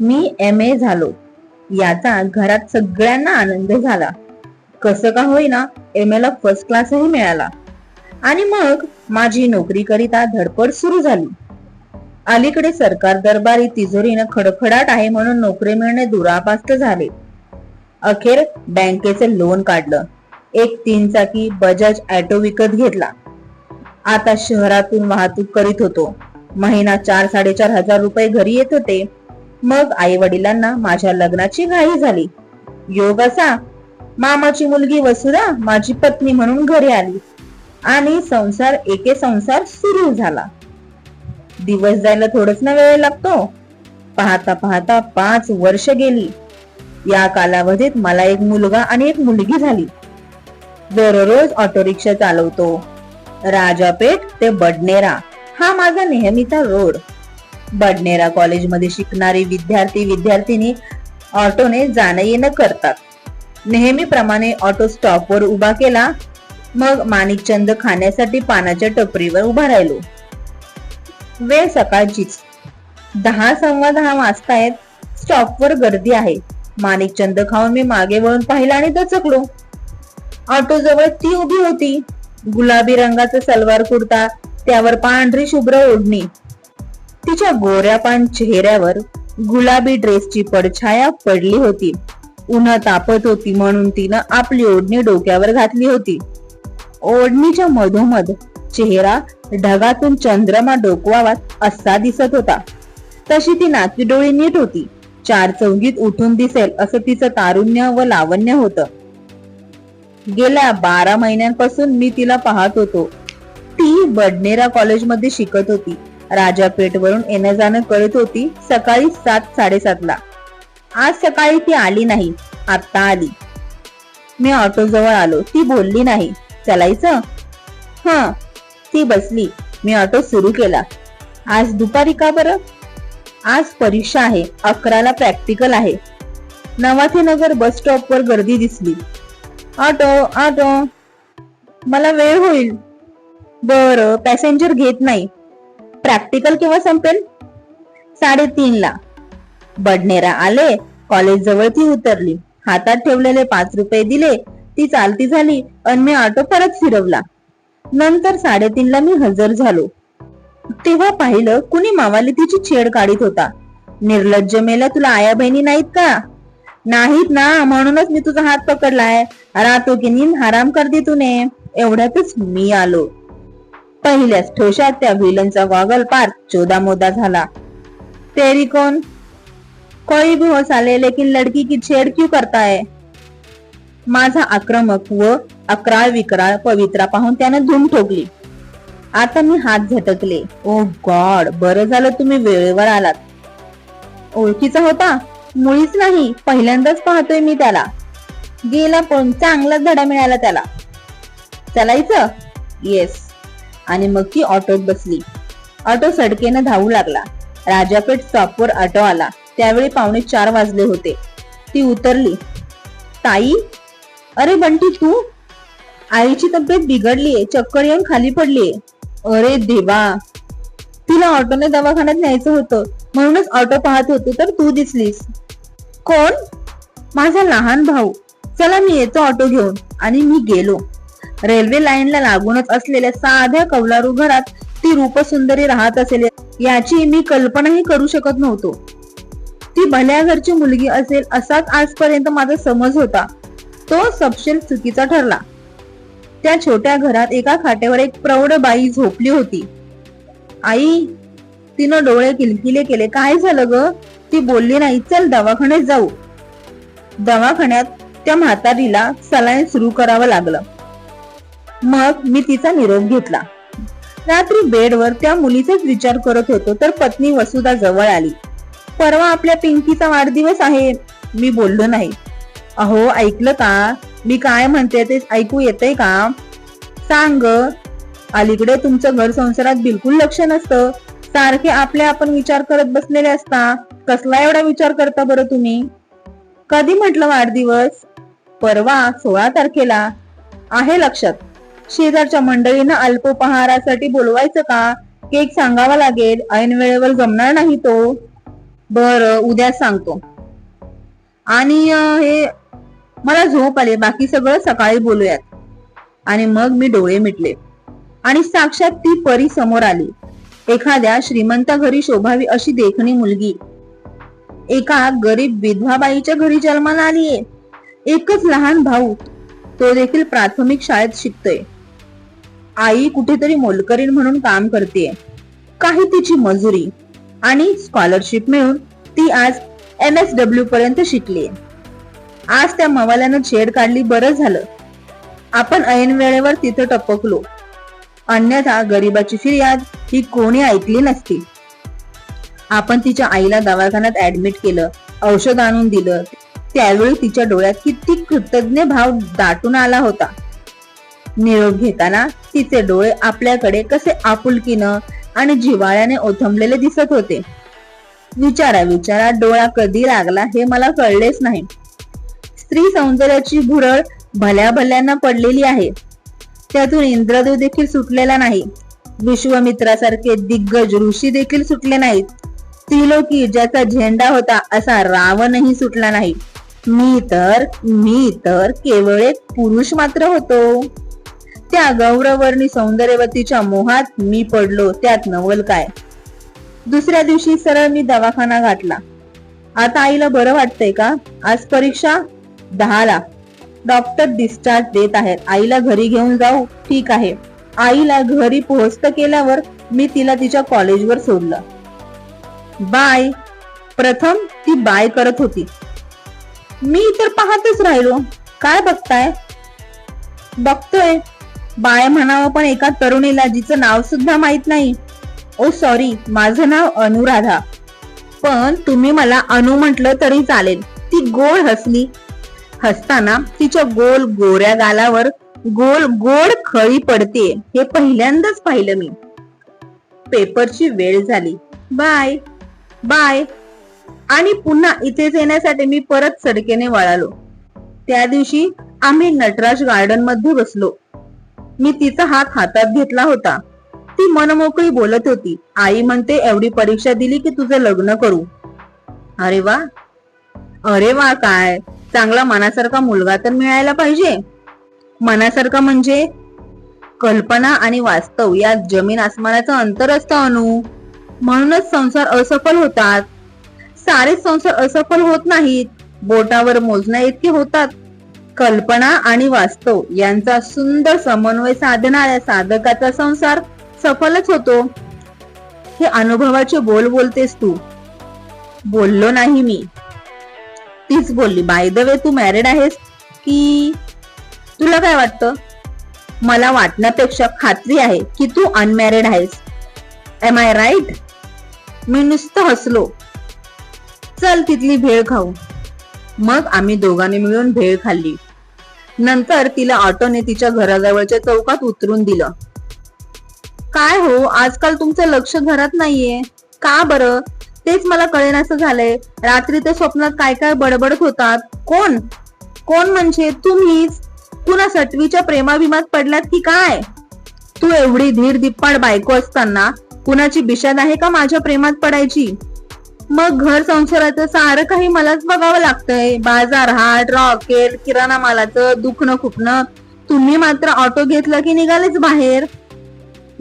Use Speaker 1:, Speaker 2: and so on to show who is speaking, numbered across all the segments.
Speaker 1: Me M A झालो. याचा घरात सगळ्यांना आनंद झाला. कसं का होईना एम ए ला फर्स्ट क्लासही मिळाला. आणि मग माझी नोकरी करिता धडपड सुरू झाली. अलीकडे सरकार दरबारी तिजोरीनं खडखडाट आहे म्हणून नोकरी मिळणे दुरापास्त झाले. अखेर बँकेचे लोन काढलं. एक तीन चाकी बजाज ॲटो विकत घेतला. आता शहरातून वाहतूक करीत होतो. महिना चार साडेचार हजार रुपये घरी येत होते. मग आई वडिलांना माझ्या लग्नाची घाई झाली. योग असा मामाची मुलगी वसुधा माझी पत्नी म्हणून घरी आली आणि संसार एके संसार सुरू झाला. दिवस जायला थोडच ना वेळ लागतो. पाहता पाहता पाच वर्ष गेली. या कालावधीत मला एक मुलगा आणि एक मुलगी झाली. दररोज ऑटो रिक्षा चालवतो. राजापेठ ते बडनेरा हा माझा नेहमीचा रोड. बडनेरा कॉलेजमध्ये शिकणारी विद्यार्थी विद्यार्थिनी ऑटोने जाणं येणं करतात. नेहमीप्रमाणे ऑटो स्टॉपवर उभा केला मग माणिकचंद खाण्यासाठी पानाच्या टपरीवर उभा राहिलो. वेळ सकाळचीच. दहा सव्वा दहा वाजतायत. स्टॉपवर गर्दी आहे. माणिकचंद खाऊन मी मागे वळून पाहिलं आणि दचकलो. ऑटो जवळ ती उभी होती. गुलाबी रंगाचा सलवार कुर्ता त्यावर पांढरी शुभ्र ओढणी तिच्या गोऱ्यापान चेहऱ्यावर गुलाबी ड्रेसची पडछाया पडली होती. उन्हा तापत होती म्हणून तिनं आपली ओढणी डोक्यावर घातली होती. ओढणीच्या मधोमध चेहरा ढगातून चंद्रमा डोकवावा असा दिसत होता. तशी ती नाचवी डोळी नीट होती. चार चौगीत उठून दिसेल असं तिचं तारुण्य व लावण्य होतं. गेल्या बारा महिन्यांपासून मी तिला पाहत होतो. ती बडनेरा कॉलेजमध्ये शिकत होती. राजापेठ वरून येणं जाणं करत होती सकाळी सात साडेसातला आज सकाळी ती आली नाही आता आली. मी ऑटो जवळ आलो ती बोलली नाही चलायचं? हा. ती बसली मी ऑटो सुरू केला. आज दुपारी का बरं? आज परीक्षा आहे अकराला प्रॅक्टिकल आहे. नवाथीनगर बस स्टॉपवर गर्दी दिसली. Auto auto. मला वेळ होईल. बर पॅसेंजर घेत नाही. प्रॅक्टिकल केव्हा संपेल? साडेतीन ला बडनेरा आले कॉलेज जवळ ती उतरली. हातात ठेवलेले पाच रुपये दिले ती चालती झाली आणि मी ऑटो परत फिरवला. नंतर साडेतीन ला मी हजर झालो. तेव्हा पाहिलं कुणी मावाली तिची छेड काढीत होता. निर्लज्ज मेला तुला आया बहिणी नाहीत का? नाहीत ना म्हणूनच मी तुझा हात पकडलाय. राहतो की नींद हराम कर दे तुने. एवढ्यातच मी आलो. पहिल्याच ठोशात त्या विलनचा गॉगल पार चोदा मोदा झाला. तेरी कोण कोई भी हो साले लेकिन लड़की की छेड क्यों करता है माझा आक्रमक व अकराळ विकराळ पवित्रा पाहून त्यानं धूम ठोकली. आता मी हात झटकले. Oh ओ गॉड बरं झालं तुम्ही वेळेवर आलात. ओळखीचा होता? मुळीच नाही पहिल्यांदाच पाहतोय मी त्याला. गेला पण चांगलाच धडा मिळाला त्याला. चलायचं? येस आणि मग ती ऑटोत बसली. ऑटो सडकेनं धावू लागला. राजापेठ स्टॉपवर ऑटो आला. त्यावेळी पावणे चार वाजले होते. ती उतरली. ताई? अरे बंटी तू? आईची तब्येत बिघडलीये चक्कर येऊन खाली पडलीये. अरे देवा! तिला ऑटोने दवाखान्यात न्यायचं होतं. म्हणूनच ऑटो पाहत होतो तर तू दिसलीस. कोण? माझा लहान भाऊ. चला मी येतो ऑटो घेऊन. आणि मी गेलो. रेल्वे लाईनला लागूनच असलेल्या साध्या कौलारू घरात ती रूपसुंदरी राहत असेल याची मी कल्पनाही करू शकत नव्हतो. ती भल्या घरची मुलगी असेल असाच आजपर्यंत माझा समज होता. तो सपशेल चुकीचा ठरला. त्या छोट्या घरात एका खाट्यावर एक प्रौढ बाई झोपली होती. आई तिनं डोळे किलकिले केले. काय झालं ग? ती बोलली नाही. चल दवाखान्यात जाऊ. दवाखान्यात त्या म्हातारीला सलाईन सुरू करावं लागलं. मग मी तिचा निरोप घेतला. रात्री बेडवर त्या मुलीचाच विचार करत होतो तर पत्नी वसुधा जवळ आली. परवा आपल्या पिंकीचा वाढदिवस आहे मी बोललो नाही. अहो ऐकलं का? मी काय म्हणते ते ऐकू येते का? सांग. अलीकडे तुमचं घर संसारात बिलकुल लक्ष नसतं. सारखे आपले आपण विचार करत बसलेले असता कसला एवढा विचार करता बरं तुम्ही? कधी म्हटलं वाढदिवस? परवा सोळा तारखेला. आहे लक्षात. शेजारच्या मंडळींना अल्पोपहारासाठी बोलवायचं का? केक सांगावा लागेल. ऐन वेळेवर जमणार नाही तो. बर उद्या सांगतो. आणि हे मला झोप आले. बाकी सगळं सकाळी बोलूयात. आणि मग मी डोळे मिटले. आणि साक्षात ती परी समोर आली. एखाद्या श्रीमंता घरी शोभावी अशी देखणी मुलगी. एका गरीब विधवाबाईच्या घरी जन्माला आलीये. एकच लहान भाऊ. तो देखील प्राथमिक शाळेत शिकतोय. आई कुठेतरी मोलकरीण म्हणून काम करते. काही तिची मजुरी आणि स्कॉलरशिप मिळून ती आज एम एस डब्ल्यू पर्यंत शिकली. आज त्या मवाल्यानं छेड काढली बरं झालं. आपण ऐन वेळेवर तिथं टपकलो. अन्यथा गरिबाची फिर्याद ही कोणी ऐकली नसती. आपण तिच्या आईला दवाखान्यात ऍडमिट केलं औषध आणून दिलं. त्यावेळी तिच्या डोळ्यात किती कृतज्ञ भाव दाटून आला होता. निरोप घेताना तिचे डोळे आपल्याकडे कसे आपुलकीनं आणि जिवाळ्याने ओथंबलेले दिसत होते. विचारा विचारा डोळा कधी लागला हे मला कळलेच नाही. स्त्री सौंदर्याची भुरळ भल्या भल्यांना पडलेली आहे. त्यातून इंद्रदेव देखील सुटलेला नाही. विश्वमित्रासारखे दिग्गज ऋषी देखील सुटले नाहीत. त्रिलोकी ज्याचा झेंडा होता असा रावणही सुटला नाही. मी तर मी तर केवळ एक पुरुष मात्र होतो. त्या गौरवर्णी सौंदर्यवतीच्या मोहात मी पडलो त्यात नवल काय? दुसऱ्या दिवशी सरळ मी दवाखाना घातला आता आईला बरं वाटतंय का? आज परीक्षा दहाला. डॉक्टर डिस्चार्ज देत आहेत. आईला घरी घेऊन जाऊ ठीक आहे. आईला घरी पोहोचत केल्यावर मी तिला तिच्या कॉलेजवर सोडलं. बाय. प्रथम ती बाय करत होती. मी तर पाहतच राहिलो. काय बघताय? बघतोय. बाय म्हणावं पण एका तरुणीला जिचं नाव सुद्धा माहीत नाही. ओ सॉरी माझं नाव अनुराधा. पण तुम्ही मला अनु म्हटलं तरी चालेल. ती गोड हसली. हसताना तिच्या गोल गोऱ्या गालावर गोल गोड खळी पडते हे पहिल्यांदाच पाहिलं मी. पेपरची वेळ झाली. Bye bye. आणि पुन्हा इथेच येण्यासाठी मी परत सडकेने वळालो. त्या दिवशी आम्ही नटराज गार्डनमध्ये बसलो. मी तिचा हात हातात घेतला होता. ती मनमोकळी बोलत होती. आई म्हणते एवढी परीक्षा दिली की तुझं लग्न करू. अरे वा. अरे वा काय? चांगला मनासारखा मुलगा तर मिळायला पाहिजे. मनासारखा म्हणजे? कल्पना आणि वास्तव. यात जमीन आसमानाचं अंतर असतं अनु. म्हणूनच संसार असफल होतात. सारे संसार असफल होत नाहीत. बोटावर मोजण्या इतके होतात. कल्पना आणि वास्तव यांचा सुंदर समन्वय साधणाऱ्या साधकाचा संसार सफलच होतो. हे अनुभवाचे बोल बोलतेस तू. बोललो नाही मी. तीच बोलली बाय द वे तू मॅरिड आहेस की तुला काय वाटतं? मला वाटण्यापेक्षा खात्री आहे की तू अनमॅरिड आहेस. एम आय राईट मी नुसतं हसलो. चल तिथली भेळ खाऊ. मग आम्ही दोघांनी मिळून भेळ खाल्ली. नंतर तिला ऑटोने तिच्या घराजवळच्या चौकात उतरून दिलं. काय हो आजकाल तुमचं लक्ष घरात नाहीये? का बरं? तेच मला कळेनासं झालंय. रात्री ते स्वप्नात काय काय बडबडत होतात? कोण? कोण म्हणजे? तुम्हीच? पुन्हा सटवीच्या प्रेमाभिमात पडलात की काय? तू एवढी धीर दिप्पाड बायको असताना कुणाची बिशाद आहे का माझ्या प्रेमात पडायची? मग घर संसाराचं सारं काही मलाच बघावं लागतंय. बाजार हाट रॉकेट किराणा मालाचं दुखणं खुपणं. तुम्ही मात्र ऑटो घेतलं की निघालेच बाहेर.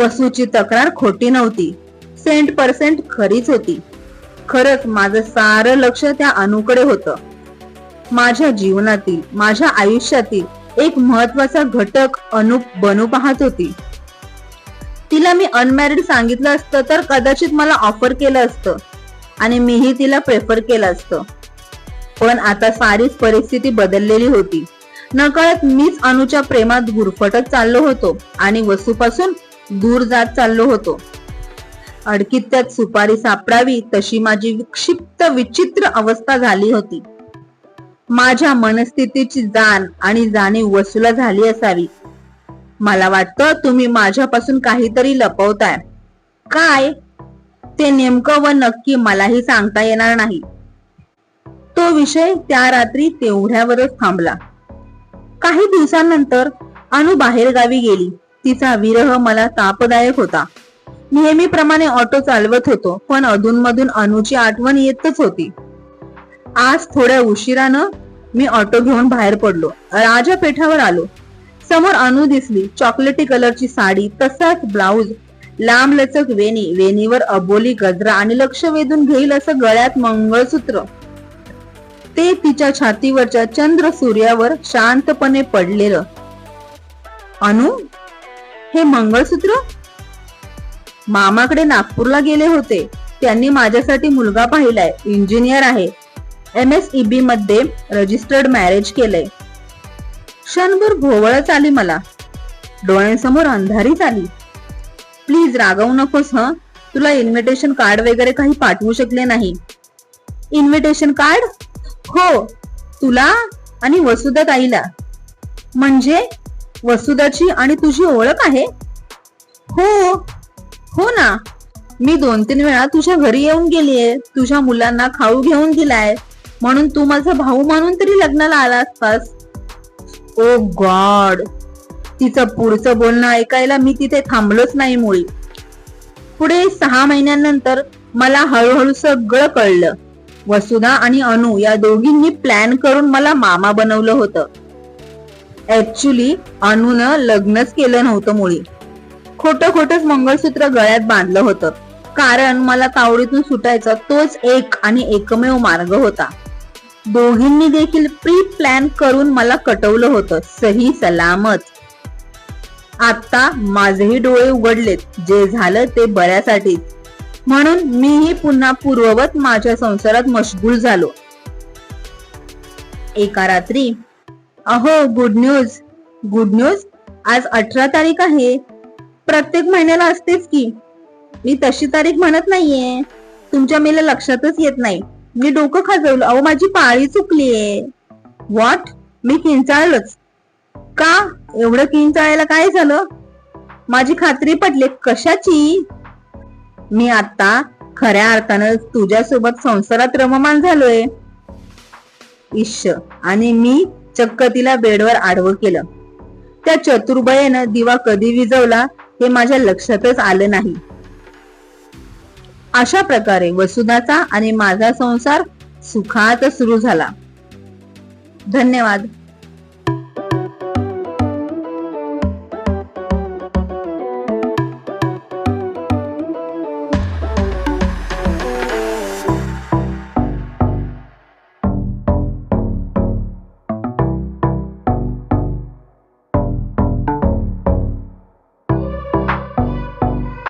Speaker 1: वसूची तक्रार खोटी नव्हती. सेंट पर्सेंट खरीच होती. खरंच माझं सारं लक्ष त्या अनुकडे होतं. माझ्या जीवनातील माझ्या आयुष्यातील एक महत्त्वाचा घटक अनुप बनू पाहत होती. तिला मी अनमॅरिड सांगितलं असतं तर कदाचित मला ऑफर केलं असतं. आणि मीही तिला प्रेफर केलं असतं. पण आता सारीच परिस्थिती बदललेली होती. नकळत मीच अनुच्या प्रेमात गुरफटत चाललो होतो आणि वसूपासून दूर जात चाललो होतो. अडकीत त्यात सुपारी सापडावी तशी माझी विक्षिप्त विचित्र अवस्था झाली होती. माझ्या मनस्थितीची जाण आणि जाणीव वसूला झाली असावी. मला वाटतं तुम्ही माझ्यापासून काहीतरी लपवताय. काय? ते नेमकं व नक्की मलाही सांगता येणार नाही. तो विषय त्या रात्री तेवढ्यावरच थांबला. काही दिवसांनंतर अनु बाहेर गावी गेली. तिचा विरह मला तापदायक होता. नेहमीप्रमाणे ऑटो चालवत होतो पण अधूनमधून अनुची आठवण येतच होती. आज थोड्या उशिरानं मी ऑटो घेऊन बाहेर पडलो. राजा पेठावर आलो. समोर अनु दिसली चॉकलेटी कलरची साडी तसाच ब्लाऊज लांब लचक वेणी वेणीवर अबोली गजरा आणि लक्ष वेधून घेईल असं गळ्यात मंगळसूत्र. ते तिच्या छातीवरच्या चंद्र सूर्यावर शांतपणे पडलेलं. अनु हे मंगळसूत्र? मामाकडे नागपूरला गेले होते. त्यांनी माझ्यासाठी मुलगा पाहिलाय इंजिनियर आहे. एम एस ईबी मध्ये रजिस्टर्ड मॅरेज केलंय. क्षणभर भोवळच आली मला. डोळ्यांसमोर अंधारीच आली. प्लीज रागावू नकोस ह? तुला इन्व्हिटेशन कार्ड वगैरे काही पाठवू शकले नाही. इन्व्हिटेशन कार्ड हो तुला आणि वसुधा ताईला. म्हणजे वसुधाची आणि तुझी ओळख आहे? हो हो ना. मी दोन तीन वेळा तुझ्या घरी येऊन गेलीये तुझ्या मुलांना खाऊ घेऊन दिलाय म्हणून तू माझा भाऊ मानून तरी लग्नाला आला असतास ओ गॉड तिचं पुढचं बोलणं ऐकायला मी तिथे थांबलोच नाही मुळी. पुढे सहा महिन्यानंतर मला हळूहळू सगळं कळलं. वसुधा आणि अनु या दोघींनी प्लॅन करून मला मामा बनवलं होतं. ऍक्च्युली अनुनं लग्नच केलं नव्हतं मुळी. खोटं खोटंच मंगळसूत्र गळ्यात बांधलं होतं. कारण मला तावडीतून सुटायचा तोच एक आणि एकमेव मार्ग होता. दोघींनी देखील प्री प्लॅन करून मला कटवलं होतं. सही सलामत आता माझेही डोळे उघडलेत. जे झालं ते बऱ्यासाठीच म्हणून मीही पुन्हा पूर्ववत माझ्या संसारात मशगूल झालो. एका रात्री अहो गुड न्यूज गुड न्यूज आज अठरा तारीख आहे. प्रत्येक महिन्याला असतेच की. मी तशी तारीख म्हणत नाहीये. तुमच्या मेला लक्षातच येत नाही. मी डोकं खाजवलं. अहो माझी पाळी चुकलीये. व्हॉट मी किंचाळलंच. का? एवढं किंचाळायला काय झालं? माझी खात्री पटली. कशाची? मी आता खऱ्या अर्थानं तुझ्यासोबत संसारात रममान झालोय. इश आणि मी चक्क तिला बेडवर आडवं केलं. त्या चतुर्भयेनं दिवा कधी विजवला हे माझ्या लक्षातच आलं नाही. अशा प्रकारे वसुधाचा आणि माझा संसार सुखात सुरू झाला. धन्यवाद.